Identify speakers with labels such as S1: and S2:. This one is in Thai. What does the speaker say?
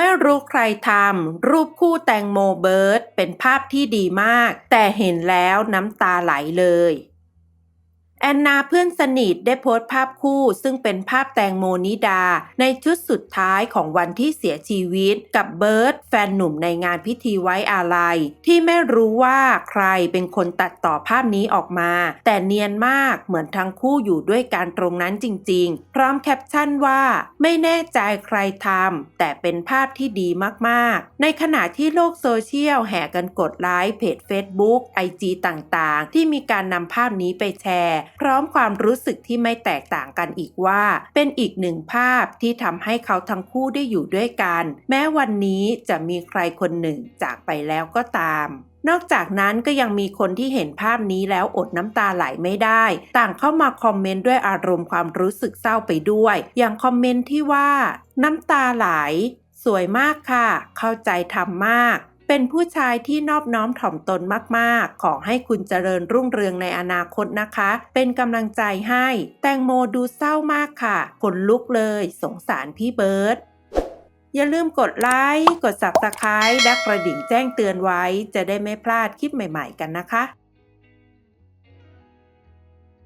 S1: ไม่รู้ใครทำรูปคู่แตงโมเบิร์ดเป็นภาพที่ดีมาก แต่เห็นแล้วน้ำตาไหลเลย แอนนาเพื่อนสนิทได้โพสต์ภาพคู่ ซึ่งเป็นภาพแตงโมนิดา ในชุดสุดท้ายของวันที่เสียชีวิต กับเบิร์ดแฟนหนุ่มในงานพิธีไว้อาลัย ที่ไม่รู้ว่าใครเป็นคนตัดต่อภาพนี้ออกมา แต่เนียนมากเหมือนทั้งคู่อยู่ด้วยกันตรงนั้นจริง ๆ พร้อมแคปชั่นว่า ไม่แน่ใจใครทำแต่เป็นภาพที่ดีมากๆ ในขณะที่โลกโซเชียลแห่กันกดไลค์เพจ Facebook IG ต่างๆ ที่มีการนำภาพนี้ไปแชร์พร้อมความรู้สึกที่ไม่แตกต่างกันอีกว่า เป็นอีกหนึ่งภาพที่ทำให้เขาทั้งคู่ได้อยู่ด้วยกัน แม้วันนี้จะมีใครคนหนึ่งจากไปแล้วก็ตามนอกจากนั้นก็ยังมีคนที่เห็นภาพนี้แล้วอดน้ำตาไหลไม่ได้ ต่างเข้ามาคอมเมนต์ด้วยอารมณ์ความรู้สึกเศร้าไปด้วย อย่างคอมเมนต์ที่ว่า น้ำตาไหล สวยมากค่ะ เข้าใจทำมาก เป็นผู้ชายที่นอบน้อมถ่อมตนมาก ๆ ขอให้คุณเจริญรุ่งเรืองในอนาคตนะคะ เป็นกำลังใจให้ แตงโมดูเศร้ามากค่ะ ขนลุกเลย สงสารพี่เบิร์ดอย่าลืมกดไลค์ กด Subscribe และกระดิ่งแจ้งเตือนไว้ จะได้ไม่พลาดคลิปใหม่ ๆ กันนะคะ